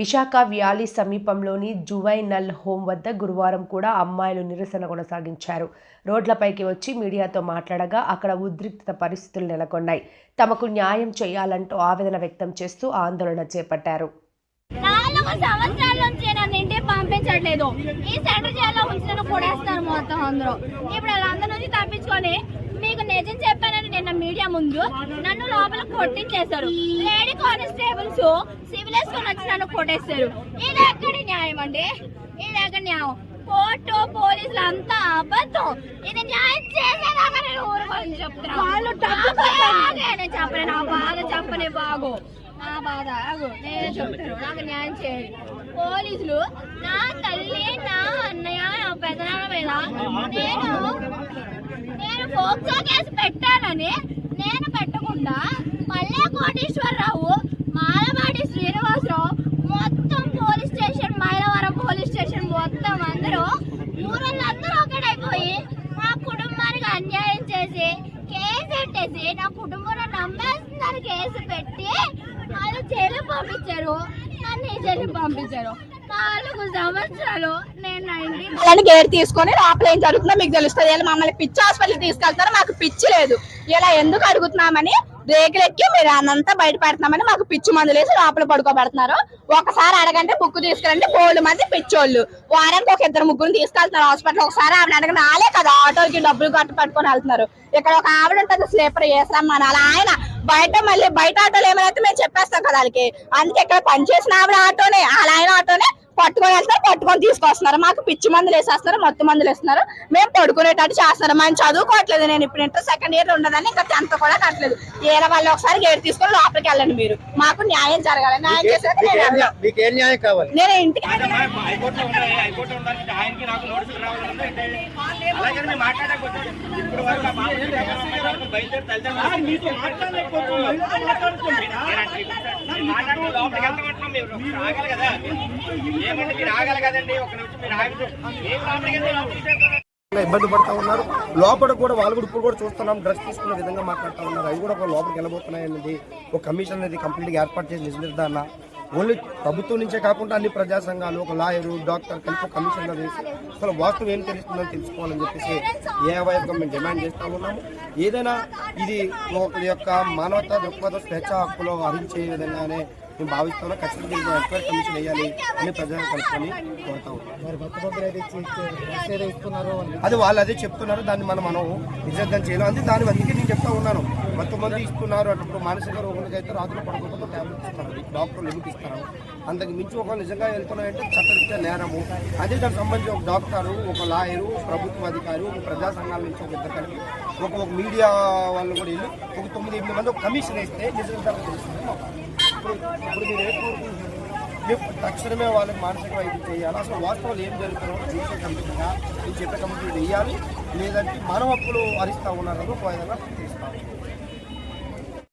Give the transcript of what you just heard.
Visakha valley సమీపంలోని juvenile home వద్ద గురువారం కూడా అమ్మాయిలు నిరసన కొనసాగించారు. రోడ్లపైకి వచ్చి మీడియాతో మాట్లాడగా అక్కడ ఉద్రిక్త పరిస్థితులు నెలకొన్నాయి. తమకు న్యాయం చేయాలంటూ ఆవేదన వ్యక్తం చేస్తూ ఆందోళన చేపట్టారు. సంవత్సరాల నుంచి నన్ను ఇంటికి పంపించట్లేదు. ఈ సెంటర్ జైల్లో ఉంచినను కొడేస్తారు మొత్తం అందరూ. ఇప్పుడు వాళ్ళందరి నుంచి తప్పించుకొని మీకు నిజం చెప్పానని నిన్న మీడియా ముందు నన్ను లోపల కొట్టించేశారు. లేడీ కానిస్టేబుల్స్ సివిల్ వేసుకొని వచ్చి నన్ను కొట్టేశారు. ఇది ఎక్కడి న్యాయం అండి? ఇది ఎక్కడ న్యాయం? కోర్టు పోలీసులు అంతా అబద్ధం. ఇది న్యాయం చేసేదాకా నేను ఊరుకోని చెప్తున్నాను నేను చెప్పను నా బాధ చెప్పనే బాగు. నా బాధ నేనే చెప్తాను నాకు న్యాయం చేయాలి పోలీసులు నా తల్లి నా అన్నయ్య నా పెదనాన్న మీద నేను నేను ఫోక్సో కేసు పెట్టానని కోటేశ్వరరావు మాలమాటి శ్రీనివాసరావు మొత్తం police station Mylavaram police station మొత్తం అందరూ ఊరళ్ళందరూ ఒకటైపోయి మా కుటుంబానికి అన్యాయం చేసి కేసు పెట్టేసి నా కుటుంబంలో నమ్మేస్తున్నారు కేసు పెట్టి వాళ్ళు జైలు పంపించారు. నన్ను జైలు పంపించారు. నాలుగు సంవత్సరాలు నేను గేర్ తీసుకొని లోపల ఏం జరుగుతుందో మీకు తెలుస్తుంది. ఇలా మమ్మల్ని పిచ్చి హాస్పిటల్ తీసుకెళ్తారు. మాకు పిచ్చి లేదు. ఇలా ఎందుకు అడుగుతున్నామని రేకులు ఎక్కి మీరు అనంతా బయట పెడుతున్నామని మాకు పిచ్చి మందులు వేసి లోపల పడుకోబెడుతున్నారు. ఒకసారి అడగంటే బుక్ తీసుకురండి బోళ్ళు మంది పిచ్చోళ్ళు. వారానికి ఒక ఇద్దరు ముగ్గురు తీసుకెళ్తున్నారు హాస్పిటల్ ఒకసారి ఆవిడ అడగండి ఆలే కదా ఆటోకి డబ్బులు కట్టు పట్టుకొని వెళ్తున్నారు. ఇక్కడ ఒక ఆవిడ ఉంటుంది స్లీపర్ వేసామని అలా ఆయన బయట మళ్ళీ బయట ఆటోలు ఏమైతే మేము చెప్పేస్తాం కదా వాళ్ళకి. అందుకే ఇక్కడ పనిచేసిన ఆవిడ ఆటోనే అలా ఆయన ఆటోనే పట్టుకొని వెళ్తారు పట్టుకొని తీసుకొస్తున్నారు. మాకు పిచ్చి మందులు వేసేస్తున్నారు మొత్తం మందులు వేస్తున్నారు. మేము పడుకునేటట్టు చేస్తున్నారు. మనం చదువుకోవట్లేదు. నేను ఇప్పుడు ఇంటర్ సెకండ్ ఇయర్ ఉండదని ఇంకా టెన్త్ కూడా కట్టలేదు. ఏదో వాళ్ళు ఒకసారి గేట్ తీసుకొని లోపలికి వెళ్ళండి మీరు. మాకు న్యాయం జరగాలి. న్యాయం చేసేది నేను మీకేం వెళ్ళను. న్యా- మీకేం న్యాయం కావాలి? నేను ఇంటికి మేము. మాట్లాడలేకపోతున్నాం ఇబ్బంది పడతా ఉన్నారు. లోపల కూడా వాళ్ళు కూడా ఇప్పుడు కూడా చూస్తున్నాం. డ్రెస్ తీసుకునే విధంగా మాట్లాడుతూ ఉన్నారు. అవి కూడా ఒక లోపలికి వెళ్ళబోతున్నాయి అనేది ఒక కమిషన్ అనేది కంప్లీట్గా ఏర్పాటు చేసి నిజనిర్ధారణ ఓన్లీ ప్రభుత్వం నుంచే కాకుండా అన్ని ప్రజా సంఘాలు ఒక లాయరు డాక్టర్ కలిపి ఒక కమిషన్గా వేసి అసలు వాస్తవం ఏం తెలుస్తుందని తెలుసుకోవాలని చెప్పేసి ఏవైపుగా మేము డిమాండ్ చేస్తూ ఉన్నాము. ఏదైనా ఇది ఒక యొక్క మానవతా దృక్పథ స్వేచ్ఛ హక్కులో హరించే విధంగానే మేము భావిస్తున్నాం ఖచ్చితంగా ఎంక్వైరీ కమిషన్ వేయాలి అని ప్రజలను కలుసుకొని కోరుతా ఉన్నాం. అది వాళ్ళు అదే చెప్తున్నారు దాన్ని మనం మనం నిజర్థం చేయలేం. అందుకే దాని అందుకే నేను చెప్తా ఉన్నాను. మొత్తం మంది ఇస్తున్నారు అటు మానసిక రోగులకి అయితే రాత్రులు పడుకోకపోతే టాబ్లెట్ ఇస్తారు డాక్టర్లు లిమిట్ ఇస్తారు? అంతకు మించి ఒక నిజంగా వెళ్తున్నాయంటే చట్టరీత్యా నేరము. అదే దానికి సంబంధించి ఒక డాక్టరు ఒక లాయరు ప్రభుత్వ అధికారి ఒక ప్రజా సంఘాల నుంచి ఒక ఇద్దరు కలిపి ఒక ఒక మీడియా వాళ్ళు కూడా వెళ్ళి ఒక తొమ్మిది ఎనిమిది మంది ఒక కమిషన్ వేస్తే నిజంగా తెలుస్తుంది ఇప్పుడు మీరు ఏం కోరుకుంటున్నారు? తక్షణమే వాళ్ళకి మానసిక వైద్యం చేయాలి? అసలు వాస్తవాలు ఏం జరుగుతుందో చూసే కమిటీగా నేను చెప్పే కమిటీ వేయాలి లేదంటే మన హక్కులు హరిస్తా ఉన్నారు ఒక ఏదైనా తీస్తాం